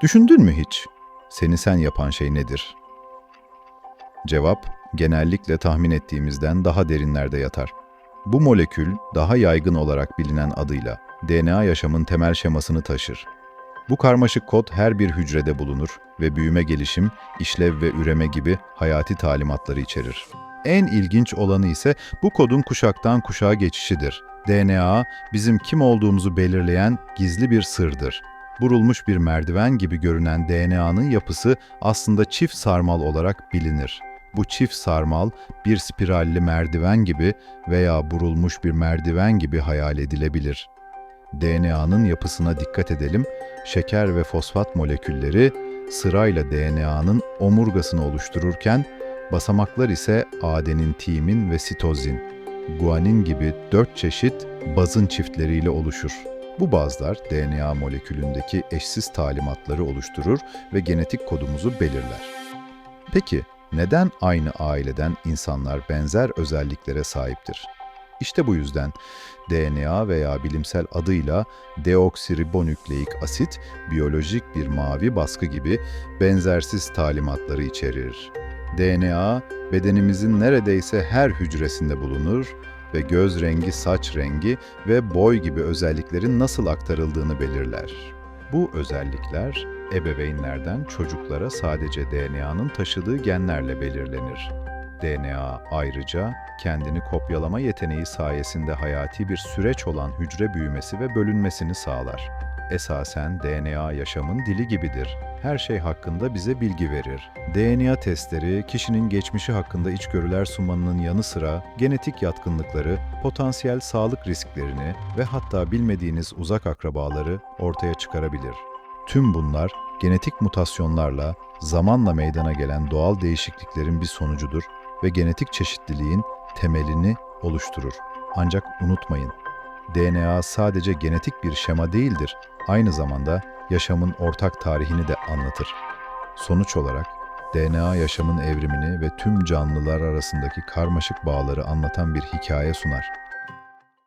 Düşündün mü hiç? Seni sen yapan şey nedir? Cevap, genellikle tahmin ettiğimizden daha derinlerde yatar. Bu molekül, daha yaygın olarak bilinen adıyla DNA yaşamın temel şemasını taşır. Bu karmaşık kod her bir hücrede bulunur ve büyüme gelişim, işlev ve üreme gibi hayati talimatları içerir. En ilginç olanı ise bu kodun kuşaktan kuşağa geçişidir. DNA, bizim kim olduğumuzu belirleyen gizli bir sırdır. Burulmuş bir merdiven gibi görünen DNA'nın yapısı aslında çift sarmal olarak bilinir. Bu çift sarmal bir spiralli merdiven gibi veya burulmuş bir merdiven gibi hayal edilebilir. DNA'nın yapısına dikkat edelim. Şeker ve fosfat molekülleri sırayla DNA'nın omurgasını oluştururken basamaklar ise adenin, timin ve sitozin, guanin gibi dört çeşit bazın çiftleriyle oluşur. Bu bazlar DNA molekülündeki eşsiz talimatları oluşturur ve genetik kodumuzu belirler. Peki neden aynı aileden insanlar benzer özelliklere sahiptir? İşte bu yüzden DNA veya bilimsel adıyla deoksiribonükleik asit biyolojik bir mavi baskı gibi benzersiz talimatları içerir. DNA bedenimizin neredeyse her hücresinde bulunur ve göz rengi, saç rengi ve boy gibi özelliklerin nasıl aktarıldığını belirler. Bu özellikler ebeveynlerden çocuklara sadece DNA'nın taşıdığı genlerle belirlenir. DNA ayrıca kendini kopyalama yeteneği sayesinde hayati bir süreç olan hücre büyümesi ve bölünmesini sağlar. Esasen DNA yaşamın dili gibidir. Her şey hakkında bize bilgi verir. DNA testleri kişinin geçmişi hakkında içgörüler sunmanın yanı sıra genetik yatkınlıkları, potansiyel sağlık risklerini ve hatta bilmediğiniz uzak akrabaları ortaya çıkarabilir. Tüm bunlar genetik mutasyonlarla zamanla meydana gelen doğal değişikliklerin bir sonucudur ve genetik çeşitliliğin temelini oluşturur. Ancak unutmayın, DNA sadece genetik bir şema değildir, aynı zamanda yaşamın ortak tarihini de anlatır. Sonuç olarak DNA yaşamın evrimini ve tüm canlılar arasındaki karmaşık bağları anlatan bir hikaye sunar.